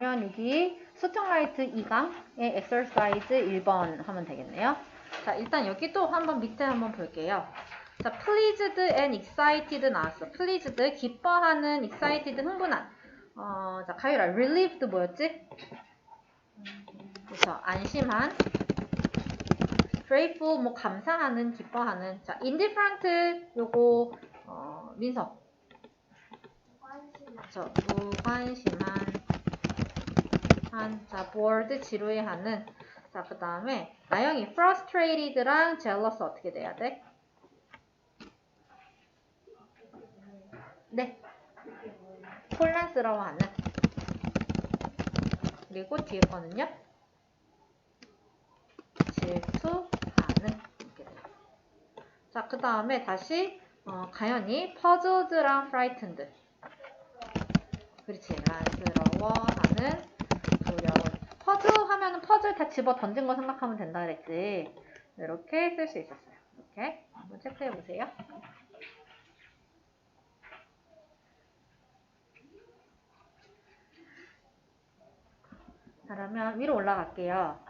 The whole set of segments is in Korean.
그러면 여기 수정라이트 2강의 exercise 1번 하면 되겠네요. 자, 일단 여기 또 한번 밑에 한번 볼게요. 자, pleased and excited 나왔어. pleased, 기뻐하는, excited, 흥분한. 어, 자, 가유라, relieved 뭐였지? 그렇죠. 안심한. grateful, 뭐, 감사하는, 기뻐하는. 자, indifferent, 요거, 어, 민서. 그렇죠. 무관심한. 한, 자, bored, 지루해하는. 자, 그 다음에, 나영이 frustrated랑 jealous 어떻게 돼야 돼? 네. 혼란스러워하는. 그리고 뒤에 거는요? 질투하는. 이렇게 돼요. 자, 그 다음에 다시, 어, 가연이 puzzled랑 frightened. 그렇지. 퍼즐 하면은 퍼즐 다 집어 던진 거 생각하면 된다 그랬지. 이렇게 쓸 수 있었어요. 이렇게. 한번 체크해 보세요. 자, 그러면 위로 올라갈게요.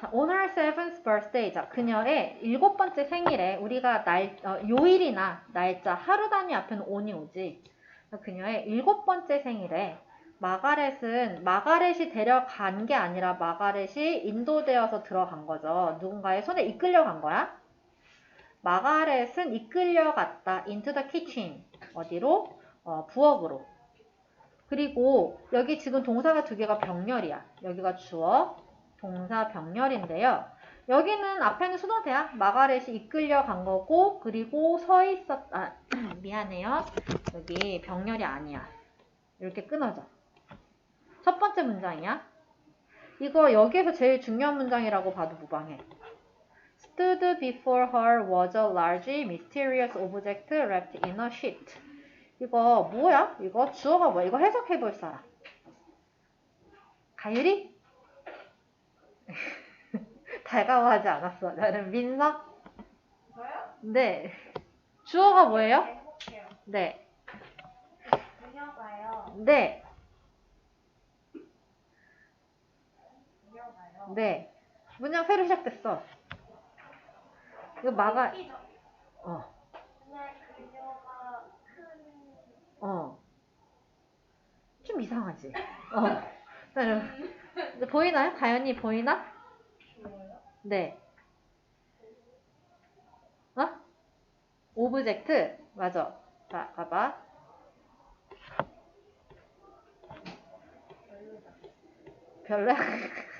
자, on her seventh birthday. 자, 그녀의 일곱 번째 생일에 우리가 날, 어, 요일이나 날짜, 하루 단위 앞에는 on이 오지. 자, 그녀의 일곱 번째 생일에 마가렛은 마가렛이 데려간 게 아니라 마가렛이 인도되어서 들어간 거죠. 누군가의 손에 이끌려간 거야. 마가렛은 이끌려갔다. into the kitchen. 어디로? 어, 부엌으로. 그리고 여기 지금 동사가 두 개가 병렬이야. 여기가 주어, 동사 병렬인데요. 여기는 앞에는 수동태야. 마가렛이 이끌려간 거고 그리고 서 있었 아 미안해요. 여기 병렬이 아니야. 이렇게 끊어져. 첫 번째 문장이야. 이거 여기에서 제일 중요한 문장이라고 봐도 무방해. Stood before her was a large mysterious object wrapped in a sheet. 이거 뭐야? 이거 주어가 뭐야? 이거 해석해 볼 사람. 가율이? 달가워하지 않았어. 나는 민서? 저요? 네. 주어가 뭐예요? 네. 그녀가요. 네. 그녀가요. 네. 문장 새로 시작됐어. 이거 막아? 어, 어. 좀 이상하지? 어. 나는, 보이나요? 가연이 보이나? 네. 어? 오브젝트? 맞아. 자, 봐봐. 별로야?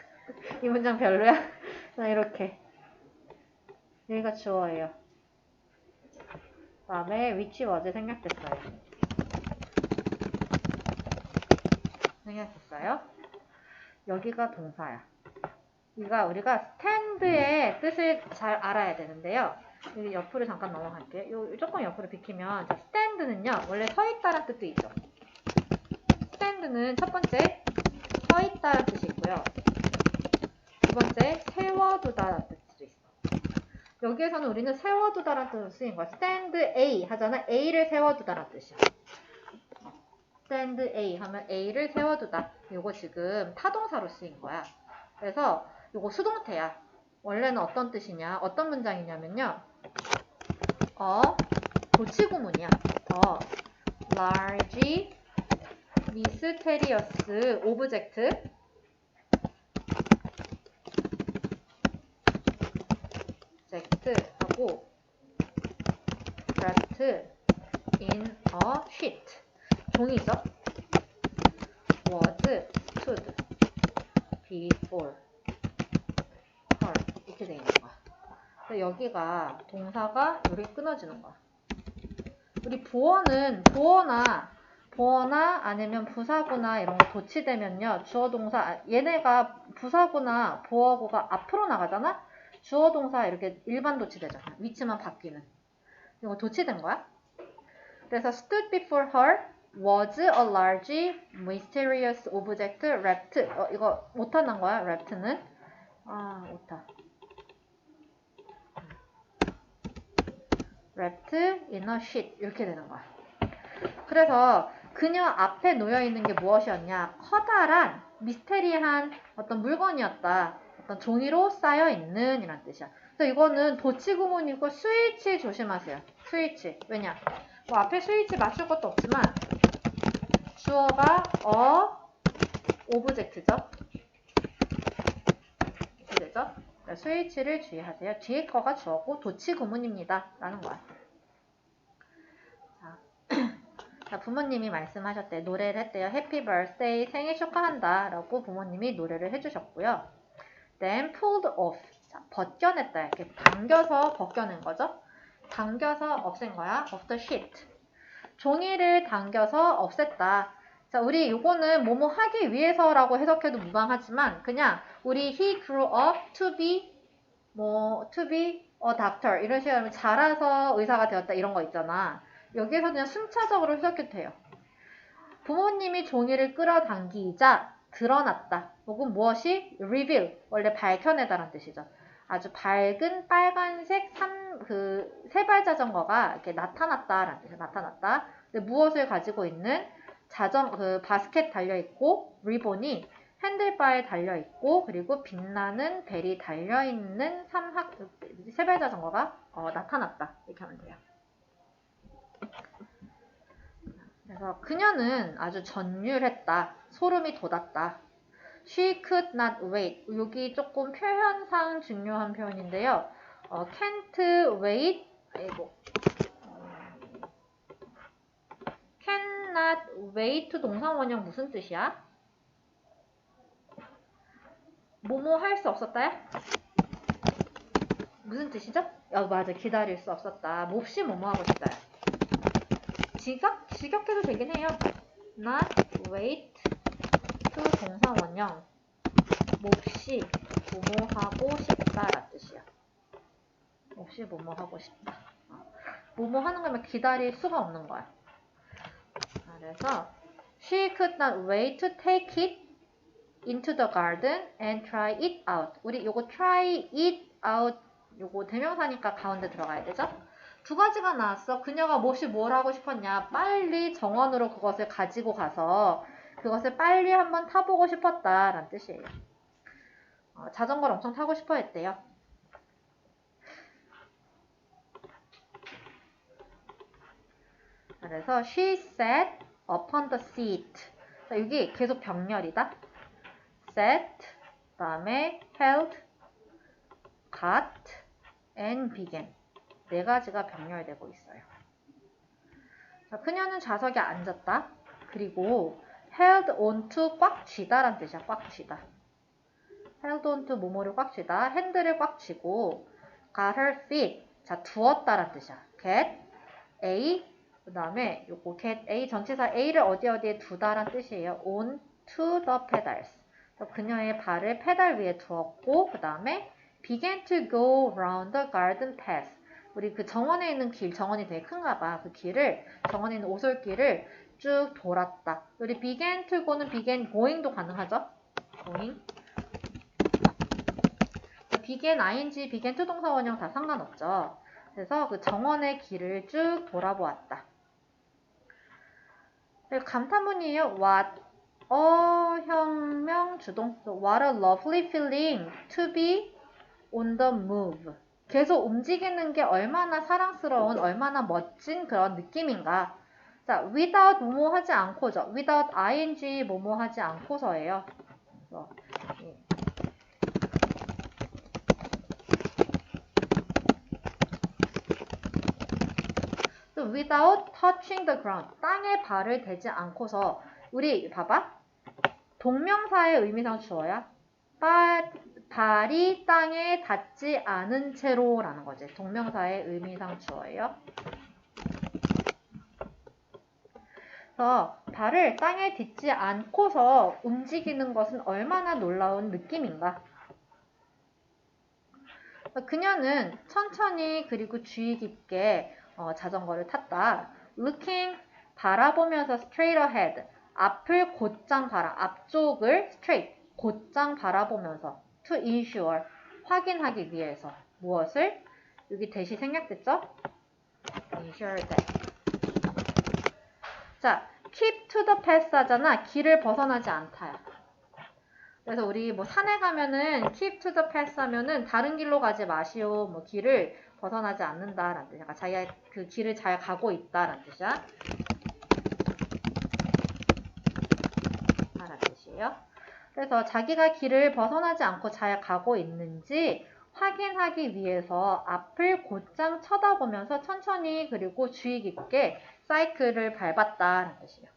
이 문장 별로야? 자, 이렇게. 여기가 주어예요. 다음에 위치 워즈 생략됐어요. 생략됐어요. 여기가 동사야. 이가 우리가 스탠드의 뜻을 잘 알아야 되는데요. 여기 옆으로 잠깐 넘어갈게요. 요 조금 옆으로 비키면 자, 스탠드는요. 원래 서 있다란 뜻도 있죠. 스탠드는 첫 번째 서 있다란 뜻이 있고요. 두 번째 세워두다란 뜻도 있어. 여기에서는 우리는 세워두다란 뜻으로 쓰인 거야. 스탠드 A 하잖아. A를 세워두다란 뜻이야. 스탠드 A 하면 A를 세워두다. 요거 지금 타동사로 쓰인 거야. 그래서 요거 수동태야. 원래는 어떤 뜻이냐? 어떤 문장이냐면요. 어, 고치구문이야. 어, large, mysterious, object 하고 wrapped in a sheet. 종이죠? was, stood, before. 헐, 이렇게 돼 있는 거야. 그래서 여기가 동사가 여기 끊어지는 거야. 우리 보어는 보어나 보어나 아니면 부사구나 이런 거 도치되면요. 주어 동사 아, 얘네가 부사구나 보어구가 앞으로 나가잖아. 주어 동사 이렇게 일반 도치되잖아. 위치만 바뀌는. 이거 도치된 거야. 그래서 stood before her was a large mysterious object wrapped 어, 이거 오타 난 거야. wrapped는 아, 오타. wrapped in a sheet 이렇게 되는 거야. 그래서 그녀 앞에 놓여 있는 게 무엇이었냐? 커다란 미스테리한 어떤 물건이었다. 어떤 종이로 쌓여 있는 이란 뜻이야. 그래서 이거는 도치 구문이고 스위치 조심하세요. 스위치. 왜냐? 뭐 앞에 스위치 맞출 것도 없지만 주어가 어 오브젝트죠. 이렇게 되죠? 그러니까 스위치를 주의하세요. 뒤에 거가 주어고 도치 구문입니다. 라는 거야. 자, 자, 부모님이 말씀하셨대. 노래를 했대요. 해피 birthday 생일 축하한다. 라고 부모님이 노래를 해주셨고요. then pulled off. 자, 벗겨냈다. 이렇게 당겨서 벗겨낸 거죠. 당겨서 없앤 거야. of the sheet. 종이를 당겨서 없앴다. 자, 우리 요거는 뭐뭐 하기 위해서라고 해석해도 무방하지만 그냥 우리 he grew up to be 뭐 to be a doctor 이런 식으로 하면 자라서 의사가 되었다 이런 거 있잖아. 여기에서 그냥 순차적으로 해석해도 돼요. 부모님이 종이를 끌어당기자 드러났다. 혹은 무엇이 reveal 원래 밝혀내다라는 뜻이죠. 아주 밝은 빨간색 삼, 그, 세발 자전거가 이렇게 나타났다라는 뜻이에요. 나타났다. 무엇을 가지고 있는 자전, 그, 바스켓 달려 있고, 리본이 핸들바에 달려 있고, 그리고 빛나는 벨이 달려 있는 삼학, 세발 자전거가 어, 나타났다. 이렇게 하면 돼요. 그래서 그녀는 아주 전율했다. 소름이 돋았다. She could not wait. 여기 조금 표현상 중요한 표현인데요. 어, can't wait. 아이고. 어, cannot wait 동사 원형 무슨 뜻이야? 뭐뭐 할 수 없었다야? 무슨 뜻이죠? 아 맞아 기다릴 수 없었다. 몹시 뭐뭐 하고 싶다야. 지각? 직역해도 되긴 해요. not wait to 동사 원형 몹시 뭐뭐 하고 싶다라는 뜻이야. 몹시 뭐뭐 하고 싶다. 어. 뭐뭐 하는 거면 기다릴 수가 없는 거야. 아, 그래서 she could not wait to take it into the garden and try it out. 우리 요거 try it out 요거 대명사니까 가운데 들어가야 되죠? 두 가지가 나왔어. 그녀가 몹시 뭘 하고 싶었냐? 빨리 정원으로 그것을 가지고 가서 그것을 빨리 한번 타보고 싶었다라는 뜻이에요. 어, 자전거를 엄청 타고 싶어 했대요. 그래서 she sat upon the seat. 자, 여기 계속 병렬이다. sat, 다음에 held, got, and began. 네 가지가 병렬되고 있어요. 자, 그녀는 좌석에 앉았다. 그리고 held on to 꽉 쥐다란 뜻이야. 꽉 쥐다. held on to 모모를 꽉 쥐다. 핸들을 꽉 쥐고 got her feet. 자, 두었다란 뜻이야. get A 그 다음에 요거 get A 전치사 A를 어디 어디에 두다란 뜻이에요. on to the pedals. 그녀의 발을 페달 위에 두었고 그 다음에 began to go round the garden path. 우리 그 정원에 있는 길, 정원이 되게 큰가 봐. 그 길을, 정원에 있는 오솔길을 쭉 돌았다. 우리 to go는 began going도 가능하죠? going. began ing, began to 동사 원형 다 상관없죠. 그래서 그 정원의 길을 쭉 돌아보았다. 그리고 감탄문이에요. What a 혁명 주동. What a lovely feeling to be on the move. 계속 움직이는 게 얼마나 사랑스러운, 얼마나 멋진 그런 느낌인가. 자, without 뭐뭐 하지 않고죠. without ing 뭐뭐 하지 않고서예요. 그래서, 예. 또 without touching the ground. 땅에 발을 대지 않고서 우리 봐봐. 동명사의 의미상 주어야. 발, 발이 땅에 닿지 않은 채로라는 거지. 동명사의 의미상 주어예요. 그래서 발을 땅에 딛지 않고서 움직이는 것은 얼마나 놀라운 느낌인가. 그녀는 천천히 그리고 주의 깊게 어, 자전거를 탔다. Looking 바라보면서 straight ahead. 앞을 곧장 바라. 앞쪽을 straight. 곧장 바라보면서. To ensure. 확인하기 위해서. 무엇을? 여기 대시 생략됐죠? ensure that 자 keep to the past 하잖아. 길을 벗어나지 않다야. 그래서 우리 뭐 산에 가면은 keep to the past 하면은 다른 길로 가지 마시오. 뭐 길을 벗어나지 않는다라는 뜻이야. 그러니까 자기가 그 길을 잘 가고 있다라는 뜻이야. 라는 뜻이에요. 그래서 자기가 길을 벗어나지 않고 잘 가고 있는지 확인하기 위해서 앞을 곧장 쳐다보면서 천천히 그리고 주의 깊게 사이클을 밟았다는 뜻이에요.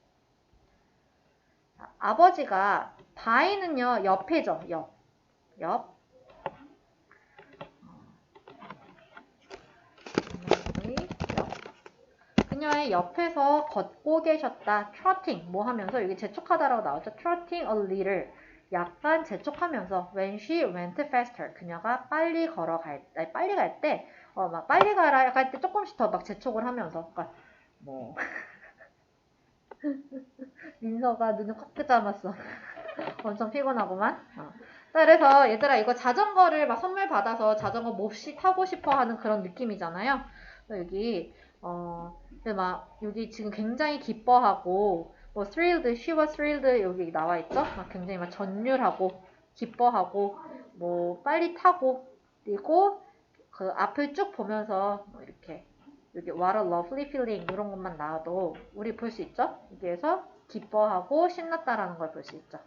자, 아버지가 바이는요 옆에죠 옆 옆. 옆. 그녀의 옆에서 걷고 계셨다. trotting 뭐 하면서 여기 재촉하다라고 나왔죠. trotting a little 약간 재촉하면서 when she went faster 그녀가 빨리 걸어갈 아니, 빨리 갈 때 어 막 빨리 가라 할때 조금씩 더 막 재촉을 하면서 그러니까 뭐 민서가 눈을 꽉 감았어 엄청 피곤하구만 어. 자, 그래서 얘들아 이거 자전거를 막 선물 받아서 자전거 몹시 타고 싶어 하는 그런 느낌이잖아요 여기 어 근데 막 여기 지금 굉장히 기뻐하고 뭐 thrilled, she was thrilled 여기 나와 있죠? 막 굉장히 막 전율하고 기뻐하고 뭐 빨리 타고 그리고 그 앞을 쭉 보면서 뭐 이렇게 여기 what a lovely feeling 이런 것만 나와도 우리 볼 수 있죠? 여기에서 기뻐하고 신났다라는 걸 볼 수 있죠.